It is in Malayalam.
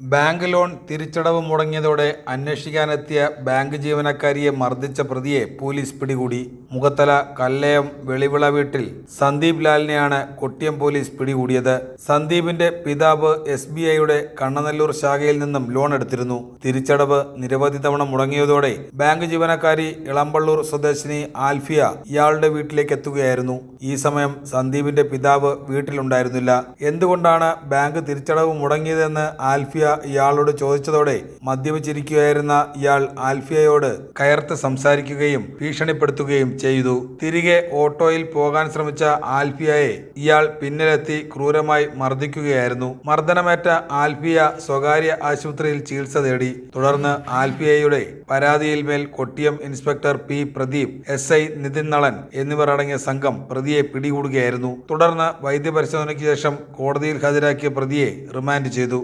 ബാങ്ക് ലോൺ തിരിച്ചടവ് മുടങ്ങിയതോടെ അന്വേഷിക്കാനെത്തിയ ബാങ്ക് ജീവനക്കാരിയെ മർദ്ദിച്ച പ്രതിയെ പോലീസ് പിടികൂടി. മുഖത്തല കല്ലയം വെളിവിള വീട്ടിൽ സന്ദീപ് ലാലിനെയാണ് കൊട്ടിയം പോലീസ് പിടികൂടിയത്. സന്ദീപിന്റെ പിതാവ് എസ് ബി ഐയുടെ കണ്ണനല്ലൂർ ശാഖയിൽ നിന്നും ലോൺ എടുത്തിരുന്നു. തിരിച്ചടവ് നിരവധി തവണ മുടങ്ങിയതോടെ ബാങ്ക് ജീവനക്കാരി ഇളമ്പള്ളൂർ സ്വദേശിനി ആൽഫിയ ഇയാളുടെ വീട്ടിലേക്ക് എത്തുകയായിരുന്നു. ഈ സമയം സന്ദീപിന്റെ പിതാവ് വീട്ടിലുണ്ടായിരുന്നില്ല. എന്തുകൊണ്ടാണ് ബാങ്ക് തിരിച്ചടവ് മുടങ്ങിയതെന്ന് ആൽഫിയ ഇയാളോട് ചോദിച്ചതോടെ മദ്യപിച്ചിരിക്കുകയായിരുന്ന ഇയാൾ ആൽഫിയയോട് കയർത്ത് സംസാരിക്കുകയും ഭീഷണിപ്പെടുത്തുകയും ചെയ്തു. തിരികെ ഓട്ടോയിൽ പോകാൻ ശ്രമിച്ച ആൽഫിയയെ ഇയാൾ പിന്നിലെത്തി ക്രൂരമായി മർദ്ദിക്കുകയായിരുന്നു. മർദ്ദനമേറ്റ ആൽഫിയ സ്വകാര്യ ആശുപത്രിയിൽ ചികിത്സ തേടി. തുടർന്ന് ആൽഫിയയുടെ പരാതിയിൽ മേൽ Kottiyam inspector P Pradeep S I Nithin Nalan എന്നിവർ അടങ്ങിയ സംഘം പ്രതിയെ പിടികൂടുകയായിരുന്നു. തുടർന്ന് വൈദ്യപരിശോധനയ്ക്ക് ശേഷം കോടതിയിൽ ഹാജരാക്കിയ പ്രതിയെ റിമാൻഡ് ചെയ്തു.